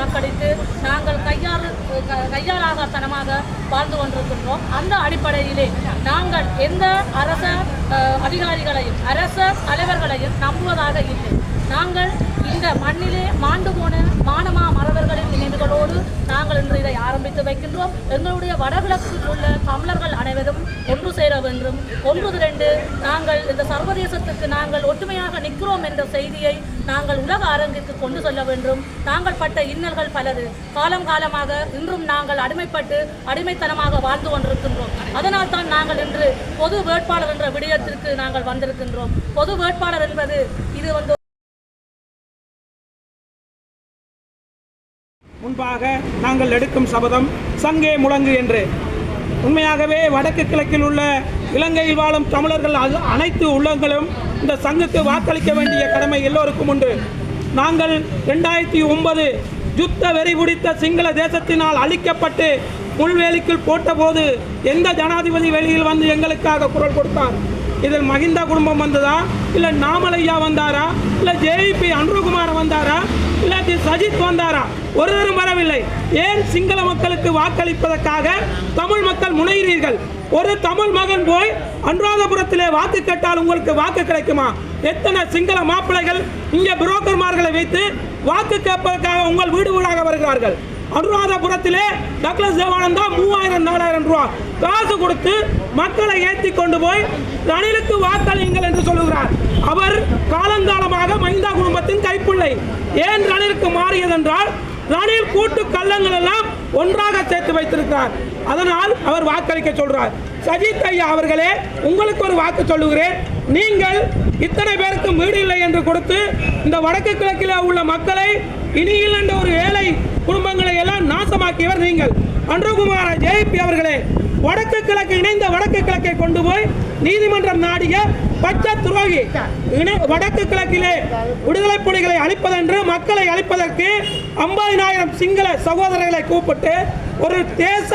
வாக்களித்து நாங்கள் கையாறு கையாளாகத்தனமாக வாழ்ந்து கொண்டிருக்கின்றோம். அந்த அடிப்படையிலே நாங்கள் எந்த அரச அதிகாரிகளையும் அரச தலைவர்களையும் நம்புவதாக இல்லை. நாங்கள் இந்த மண்ணிலே மாண்டு போன மானமா மறவர்களின் நினைவுகளோடு நாங்கள் இன்று இதை ஆரம்பித்து வைக்கின்றோம். எங்களுடைய வடகிழக்கில் உள்ள தமிழர்கள் அனைவரும் ஒன்று சேர வேண்டும். ஒன்று திரண்டு நாங்கள் இந்த சர்வதேசத்துக்கு நாங்கள் ஒற்றுமையாக நிற்கிறோம் என்ற செய்தியை நாங்கள் உலக அரங்கிற்கு கொண்டு செல்ல வேண்டும். நாங்கள் பட்ட இன்னல்கள் பலது. காலம் காலமாக இன்றும் நாங்கள் அடிமைப்பட்டு அடிமைத்தனமாக வாழ்ந்து கொண்டிருக்கின்றோம். அதனால் தான் நாங்கள் இன்று பொது வேட்பாளர் என்ற விடயத்திற்கு நாங்கள் வந்திருக்கின்றோம். பொது வேட்பாளர் என்பது இது வந்து முன்பாக நாங்கள் எடுக்கும் சபதம் சங்கே முழங்கு என்று. உண்மையாகவே வடக்கு கிழக்கில் உள்ள இலங்கையில் வாழும் தமிழர்கள் அது- அனைத்து உள்ளங்களும் இந்த சங்குக்கு வாக்களிக்க வேண்டிய கடமை எல்லோருக்கும் உண்டு. நாங்கள் ரெண்டாயிரத்தி ஒன்பது யுத்த வெறி பிடித்த சிங்கள தேசத்தினால் அழிக்கப்பட்டு முள்வேலிக்குள் போட்டபோது எந்த ஜனாதிபதி வெளியில் வந்து எங்களுக்காக குரல் கொடுத்தார்? இதில் மகிந்தா குடும்பம் வந்ததா? இல்லை நாமலையா வந்தாரா? இல்லை ஜேபி அன்ருகுமார் வந்தாரா? இல்லாட்டி சஜித் வந்தாரா? ஒருவரும் வரவில்லை. ஏன் சிங்கள மக்களுக்கு வாக்களிப்பதற்காக தமிழ் மக்கள் முனைகிறீர்கள்? ஒரு தமிழ் மகன் போய் அனுராதபுரத்திலே வாக்கு கேட்டால் உங்களுக்கு வாக்கு கிடைக்குமா? எத்தனை சிங்கள மாப்பிள்ளைகள் இங்கே புரோக்கர்மார்களை வைத்து வாக்கு கேட்பதற்காக உங்கள் வீடு வீடாக வருகிறார்கள்? அனுராதபுரத்திலே டக்ளஸ் தேவானந்தா மூவாயிரம் நாலாயிரம் ரூபா. காசு கொடுத்து மக்களை ஏற்றி கொண்டு போய் ரணிலுக்கு வாக்களியுங்கள் என்று அவர் காலங்காலமாக மைந்தா குடும்பத்தின் கைப்பிள்ளை. ஏன் ரணிலுக்கு மாறியதென்றால் ரணில் கூட்டு கள்ளங்கள் எல்லாம் ஒன்றாக சேர்த்து வைத்திருக்கிறார். அதனால் அவர் வாக்களிக்க சொல்றார். சஜித் ஐயா அவர்களே உங்களுக்கு ஒரு வாக்கு சொல்லுகிறேன். நீங்கள் இத்தனை பேருக்கு வீடு இல்லை என்று கொடுத்து இந்த வடக்கு கிழக்கில் உள்ள மக்களை இனியில் என்ற ஒரு ஏழை குடும்பங்களை எல்லாம் நாசமாக்கியவர் நீங்கள். அன்றுகுமார ஜேபி அவர்களே. வடக்கு கிழக்கு இணைந்த வடக்கு கிழக்கை கொண்டு போய் நீதிமன்றம் நாடிய பச்சை துரோகி. இணை- வடக்கு கிழக்கிலே விடுதலை புலிகளை அழிப்பதென்று மக்களை அழிப்பதற்கு ஐம்பதினாயிரம் சிங்கள சகோதரர்களை கூப்பிட்டு ஒரு தேச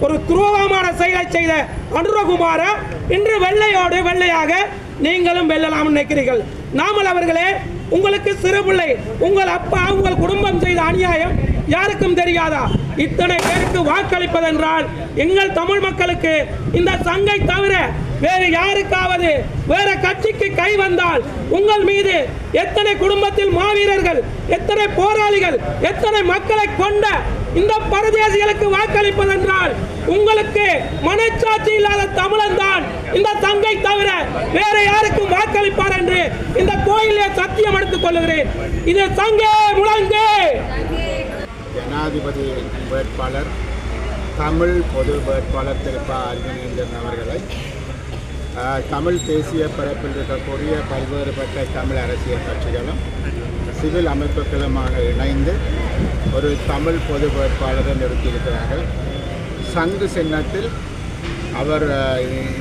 ஒரு துரோகமான செயலை செய்த அனுரகுமார இன்று வெள்ளையோடு வெள்ளையாக நீங்களும் வெல்லலாம் நினைக்கிறீர்கள். நாமல் அவர்களே உங்களுக்கு சிறு பிள்ளை உங்கள் அப்பா உங்கள் குடும்பம் செய்த அநியாயம் யாருக்கும் தெரியாதா? இத்தனை பேருக்கு வாக்களிப்பதென்றால் எங்கள் தமிழ் மக்களுக்கு இந்த சங்கை தவிர வேறு யாருக்காவது வேற கட்சிக்கு கை வந்தால் உங்கள் மீது எத்தனை குடும்பத்தில் மாவீரர்கள் எத்தனை போராளிகள் எத்தனை மக்களை கொண்ட இந்த பரதேசிகளுக்கு வாக்களிப்பதென்றால் உங்களுக்கு மனச்சாட்சி இல்லாத தமிழன் தான் இந்த சங்கை தவிர வேற யாருக்கும் வாக்களிப்பார் என்று இந்த கோயிலே சத்தியம் எடுத்துக் கொள்ளுகிறேன். இது சங்கே முழங்கு. ஜனாதிபதி வேட்பாளர் தமிழ் பொது வேட்பாளர் திரு ப. அவர்களை தமிழ் தேசிய பரப்பில் இருக்கக்கூடிய பல்வேறுபட்ட தமிழ் அரசியல் கட்சிகளும் சிவில் அமைப்புகளுமாக இணைந்து ஒரு தமிழ் பொது வேட்பாளரை நிறுத்தியிருக்கிறார்கள். சங்கு சின்னத்தில் அவர்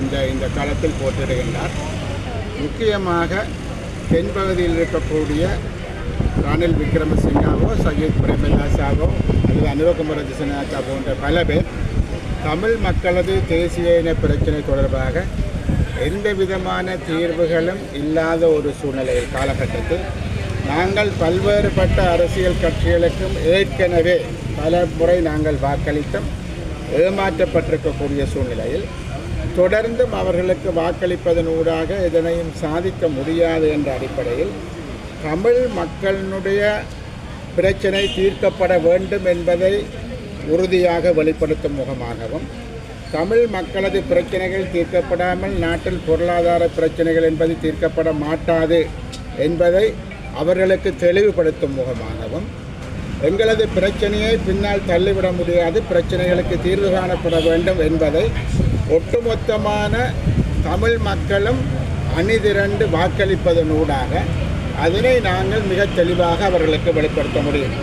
இந்த இந்த களத்தில் போட்டிடுகின்றார் முக்கியமாக தென்பகுதியில் இருக்கக்கூடிய ராணில் விக்ரமசிங்காவோ சஜித் பிரேமதாசாவோ அல்லது அனுபகுமார திசநாதா போன்ற பல பேர் தமிழ் மக்களது தேசிய இன பிரச்சனை தொடர்பாக எந்த விதமான தீர்வுகளும் இல்லாத ஒரு சூழ்நிலையில் காலகட்டத்தில் நாங்கள் பல்வேறுபட்ட அரசியல் கட்சிகளுக்கும் ஏற்கனவே பல முறை நாங்கள் வாக்களித்தோம் ஏமாற்றப்பட்டிருக்கக்கூடிய சூழ்நிலையில் தொடர்ந்தும் அவர்களுக்கு வாக்களிப்பதன் ஊடாக இதனையும் சாதிக்க முடியாது என்ற அடிப்படையில் தமிழ் மக்களினுடைய பிரச்சனை தீர்க்கப்பட வேண்டும் என்பதை உறுதியாக வெளிப்படுத்தும் முகமாகவும் தமிழ் மக்களது பிரச்சனைகள் தீர்க்கப்படாமல் நாட்டில் பொருளாதார பிரச்சனைகள் என்பது தீர்க்கப்பட மாட்டாது என்பதை அவர்களுக்கு தெளிவுபடுத்தும் முகமாகவும் எங்களது பிரச்சனையை பின்னால் தள்ளிவிட முடியாது பிரச்சனைகளுக்கு தீர்வு காணப்பட வேண்டும் என்பதை ஒட்டுமொத்தமான தமிழ் மக்களும் அணிதிரண்டு வாக்களிப்பதனூடாக அதனை நாங்கள் மிக தெளிவாக அவர்களுக்கு வெளிப்படுத்த முடியும்.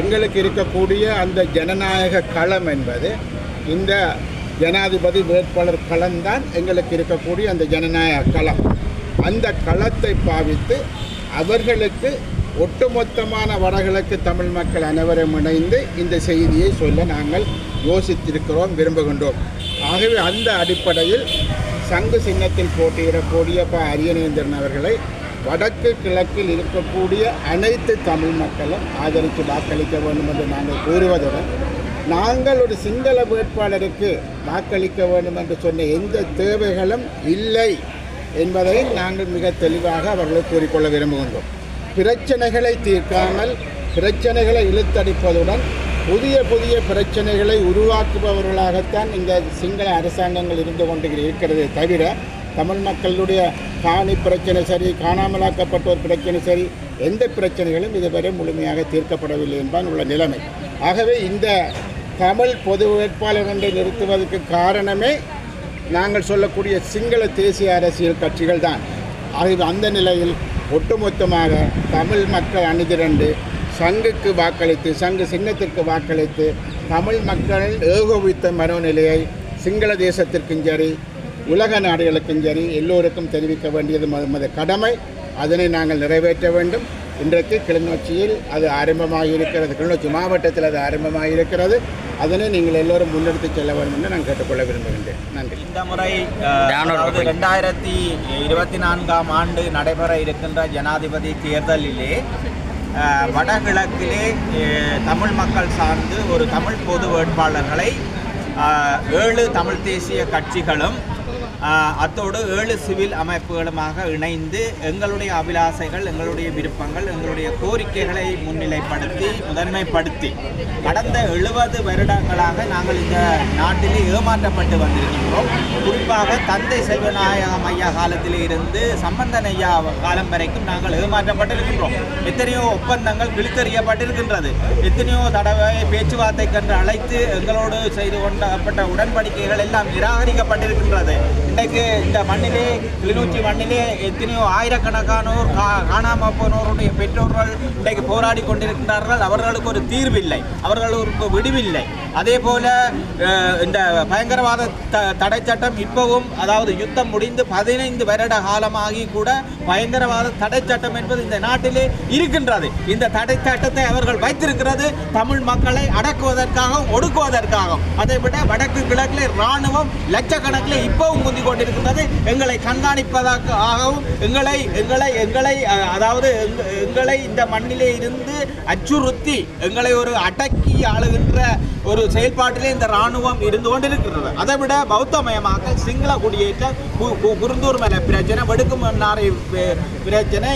எங்களுக்கு இருக்கக்கூடிய அந்த ஜனநாயக களம் என்பது இந்த ஜனாதிபதி வேட்பாளர் களம்தான் எங்களுக்கு இருக்கக்கூடிய அந்த ஜனநாயக களம். அந்த களத்தை பாவித்து அவர்களுக்கு ஒட்டுமொத்தமான வடகிழக்கு தமிழ் மக்கள் அனைவரும் இணைந்து இந்த செய்தியை சொல்ல நாங்கள் யோசித்திருக்கிறோம் விரும்புகின்றோம். ஆகவே அந்த அடிப்படையில் சங்கு சின்னத்தில் போட்டியிடக்கூடிய ப அரியநேந்திரன் அவர்களை வடக்கு கிழக்கில் இருக்கக்கூடிய அனைத்து தமிழ் மக்களும் ஆதரித்து வாக்களிக்க வேண்டும் என்று நாங்கள் கூறுவதுடன் நாங்கள் ஒரு சிங்கள வேட்பாளருக்கு வாக்களிக்க வேண்டும் என்று சொன்ன எந்த தேவைகளும் இல்லை என்பதை நாங்கள் மிக தெளிவாக அவர்களை கூறிக்கொள்ள விரும்புகின்றோம். பிரச்சனைகளை தீர்க்காமல் பிரச்சனைகளை இழுத்தடிப்பதுடன் புதிய புதிய பிரச்சனைகளை உருவாக்குபவர்களாகத்தான் இந்த சிங்கள அரசாங்கங்கள் இருந்து கொண்டு இருக்கிறதே தவிர தமிழ் மக்களுடைய காணி பிரச்சனை சரி காணாமலாக்கப்பட்டோர் பிரச்சனை சரி எந்த பிரச்சனைகளும் இதுவரை முழுமையாக தீர்க்கப்படவில்லை என்பான் உள்ள நிலைமை. ஆகவே இந்த தமிழ் பொது வேட்பாளர் ஒன்றை நிறுத்துவதற்கு காரணமே நாங்கள் சொல்லக்கூடிய சிங்கள தேசிய அரசியல் கட்சிகள் தான். ஆகவே அந்த நிலையில் ஒட்டுமொத்தமாக தமிழ் மக்கள் அணிதிரண்டு சங்குக்கு வாக்களித்து சங்கு சின்னத்திற்கு வாக்களித்து தமிழ் மக்கள் ஏகோபித்த மனோநிலையை சிங்கள தேசத்திற்கும் சரி உலக நாடுகளுக்கும் சரி எல்லோருக்கும் தெரிவிக்க வேண்டியது நமது கடமை. அதனை நாங்கள் நிறைவேற்ற வேண்டும். இன்றைக்கு கிளிநொச்சியில் அது ஆரம்பமாக இருக்கிறது கிளிநொச்சி மாவட்டத்தில் அது ஆரம்பமாக இருக்கிறது அதனை நீங்கள் எல்லோரும் முன்னெடுத்து செல்ல வேண்டும் என்று நான் கேட்டுக்கொள்ள விரும்புகின்றேன். நன்றி. இந்த முறை ரெண்டாயிரத்தி இருபத்தி நான்காம் ஆண்டு நடைபெற இருக்கின்ற ஜனாதிபதி தேர்தலிலே வடகிழக்கிலே தமிழ் மக்கள் சார்ந்து ஒரு தமிழ் பொது வேட்பாளர்களை ஏழு தமிழ் தேசிய கட்சிகளும் அத்தோடு ஏழு சிவில் அமைப்புகளுமாக இணைந்து எங்களுடைய அபிலாசைகள் எங்களுடைய விருப்பங்கள் எங்களுடைய கோரிக்கைகளை முன்னிலைப்படுத்தி முதன்மைப்படுத்தி கடந்த எழுபது வருடங்களாக நாங்கள் இந்த நாட்டிலே ஏமாற்றப்பட்டு வந்திருக்கின்றோம். குறிப்பாக தந்தை செல்வநாயகம் ஐயா காலத்தில் இருந்து சம்பந்தன் ஐயா காலம் வரைக்கும் நாங்கள் ஏமாற்றப்பட்டிருக்கின்றோம். எத்தனையோ ஒப்பந்தங்கள் கிழித்தறியப்பட்டிருக்கின்றது எத்தனையோ தடவை பேச்சுவார்த்தை என்று அழைத்து எங்களோடு செய்து கொண்டப்பட்ட உடன்படிக்கைகள் எல்லாம் நிராகரிக்கப்பட்டிருக்கின்றது. இன்றைக்கு இந்த மண்ணிலே கிளிநொச்சி மண்ணிலே எத்தனையோ ஆயிரக்கணக்கானோர் கா- காணாம போனோருடைய பெற்றோர்கள் இன்றைக்கு போராடி கொண்டிருக்கின்றார்கள். அவர்களுக்கு ஒரு தீர்வில்லை. அவர்களுக்கு விடுவில்லை. அதே போல இந்த பயங்கரவாத த தடை சட்டம் இப்பவும் அதாவது யுத்தம் முடிந்து பதினைந்து வருட காலமாகி கூட பயங்கரவாத தடை சட்டம் என்பது இந்த நாட்டிலே இருக்கின்றது. இந்த தடை சட்டத்தை அவர்கள் வைத்திருக்கிறது தமிழ் மக்களை அடக்குவதற்காகவும் ஒடுக்குவதற்காகவும். அதை விட வடக்கு கிழக்கில் இராணுவம் லட்சக்கணக்கில் இப்பவும் குந்தி கொண்டிருக்கின்றது எங்களை கண்காணிப்பதற்காகவும் எங்களை எங்களை எங்களை அதாவது எங்களை இந்த மண்ணிலே இருந்து அச்சுறுத்தி எங்களை ஒரு அடக்கி ஆளுகின்ற ஒரு செயல்பாட்டிலே இந்த ராணுவம் இருந்து கொண்டிருக்கிறது அதை விட பௌத்தமயமாக்கல் சிங்கள குடியேற்ற கு- கு- குருந்தூர் மலை பிரச்சனை வெடுக்கு மன்னாரை பிரச்சனை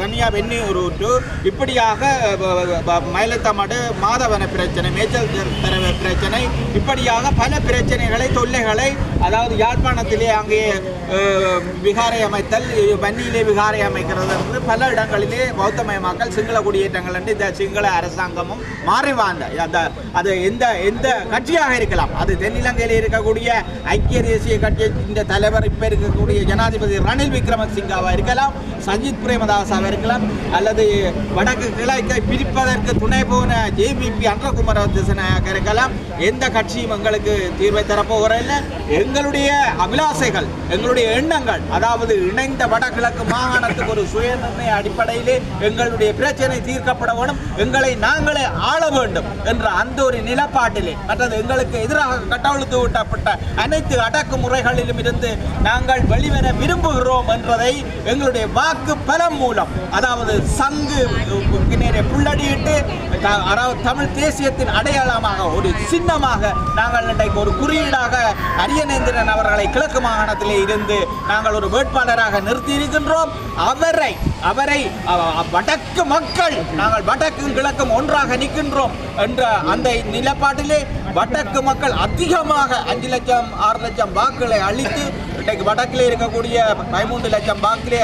கன்னியா வெந்நீர் இப்படியாக அஹ், மயிலத்தமடு மாதவன பிரச்சனை மேச்சல் தரவ பிரச்சனை இப்படியாக பல பிரச்சனைகளை தொல்லைகளை அதாவது யாழ்ப்பாணத்திலே அங்கே விகாரை அமைத்தல் வன்னியிலே விகாரை அமைக்கிறது என்று பல இடங்களிலே பௌத்தமயமாக்கல் சிங்கள குடியேற்றங்கள் என்று இந்த சிங்கள அரசாங்கமும் மாறி வாழ்ந்த. அந்த அது எந்த எந்த கட்சியாக இருக்கலாம். அது தென்னிலங்கையில் இருக்கக்கூடிய ஐக்கிய தேசிய கட்சி இந்த தலைவர் இப்போ இருக்கக்கூடிய ஜனாதிபதி ரணில் விக்ரமசிங்காவாக இருக்கலாம் சஜித் பிரேமதாசாவாக இருக்கலாம் அல்லது வடக்கு கிழக்கை பிரிப்பதற்கு துணை போன ஜேபிபி அன்றகுமார திசனாக இருக்கலாம். எந்த கட்சியும் எங்களுக்கு தீர்வை தரப்போகிறதில்லை. எங்களுடைய அபிலாசைகள் எங்களுடைய எண்ணங்கள் அதாவது இணைந்த வடகிழக்கு மாகாணத்துக்கு ஒரு சுயநிர்ணய அடிப்படையிலே எங்களுடைய பிரச்சனை தீர்க்கப்பட வேண்டும் எங்களை நாங்களே ஆள வேண்டும் என்ற அந்த ஒரு நிலப்பாட்டிலே மற்றது எங்களுக்கு எதிராக கட்டவிழ்த்து விட்டப்பட்ட அனைத்து அடக்குமுறைகளிலும் இருந்து நாங்கள் வெளிவர விரும்புகிறோம் என்றதை எங்களுடைய வாக்கு பலம் மூலம் அதாவது சங்கு நேரே புள்ளடியிட்டு அதாவது தமிழ் தேசியத்தின் அடையாளமாக ஒரு சின்னமாக நாங்கள் இன்றைக்கு ஒரு குறியீடாக அரியநேந்திரன் அவர்களை கிழக்கு மாகாணத்திலே இருந்து நாங்கள் ஒரு வேட்பாளராக நிறுத்தி இருக்கின்றோம் அவரை அவரை வடக்கு மக்கள் நாங்கள் வடக்கும் கிழக்கும் ஒன்றாக நிற்கின்றோம் என்ற அந்த நிலப்பாட்டிலே வடக்கு மக்கள் அதிகமாக அஞ்சு லட்சம் ஆறு லட்சம் வாக்குகளை அளித்து இன்றைக்கு வடக்கில் இருக்கக்கூடிய பதிமூன்று லட்சம் வாக்கிலே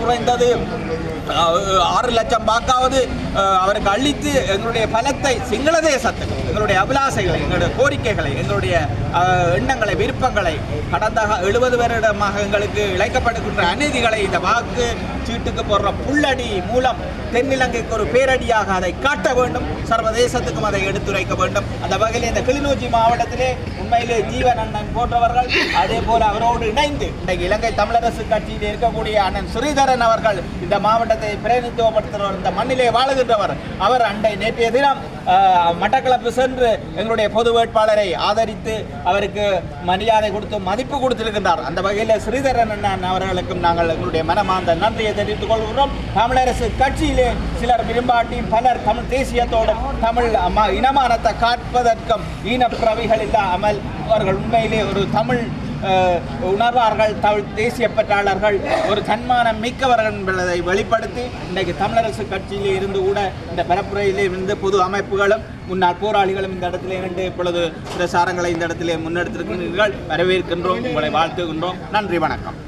குறைந்தது ஆறு லட்சம் வாக்காவது அவருக்கு அளித்து எங்களுடைய பலத்தை சிங்கள தேசத்துக்கு எங்களுடைய அபிலாசைகளை எங்களுடைய கோரிக்கைகளை எங்களுடைய எண்ணங்களை விருப்பங்களை கடந்த எழுபது வருடமாக எங்களுக்கு இழைக்கப்படுகின்ற அநீதிகளை இந்த வாக்கு சீட்டுக்கு போடுற புள்ளடி மூலம் தென்னிலங்கைக்கு ஒரு பேரடியாக அதை காட்ட வேண்டும். சர்வதேசத்துக்கும் அதை எடுத்துரைக்க வேண்டும். அந்த வகையில் இந்த கிளிநொச்சி மாவட்டத்திலே உண்மையிலே ஜீவன் அண்ணன் போன்றவர்கள் அதே போல அவரோடு இணைந்து இன்றைக்கு இலங்கை தமிழரசு கட்சியில் இருக்கக்கூடிய அண்ணன் ஸ்ரீதரன் அவர்கள் இந்த மாவட்டத்தை பிரதிநிதித்துவப்படுத்துகிறவர் இந்த மண்ணிலே வாழுகின்றவர். அவர் அண்டை நேற்றைய தினம் மட்டக்களப்பு சென்று எங்களுடைய பொது வேட்பாளரை ஆதரித்து அவருக்கு மரியாதை கொடுத்து மதிப்பு கொடுத்திருக்கின்றார். அந்த வகையில் ஸ்ரீதரன் அண்ணன் அவர்களுக்கும் நாங்கள் எங்களுடைய மனமார்ந்த நன்றியை தெரிவித்துக் கொள்கிறோம் தமிழரசு கட்சியிலே சிலர் விரும்பாட்டி பலர் தமிழ் தேசியத்தோடு தமிழ் இனமானத்தை காட்பதற்கும் ஈனப்பிரவிகள் இல்லாமல் அவர்கள் உண்மையிலே ஒரு தமிழ் உணர்வார்கள் தமிழ் தேசிய பற்றாளர்கள் ஒரு தன்மானம் மிக்கவர்கள் என்பதை வெளிப்படுத்தி இன்றைக்கு தமிழரசு கட்சியிலே இருந்து கூட இந்த பரப்புரையிலே இருந்து பொது அமைப்புகளும் முன்னாள் போராளிகளும் இந்த இடத்திலே இருந்து இப்பொழுது பிரசாரங்களை இந்த இடத்திலே முன்னெடுத்திருக்கின்றீர்கள். வரவேற்கின்றோம் உங்களை வாழ்த்துகின்றோம். நன்றி வணக்கம்.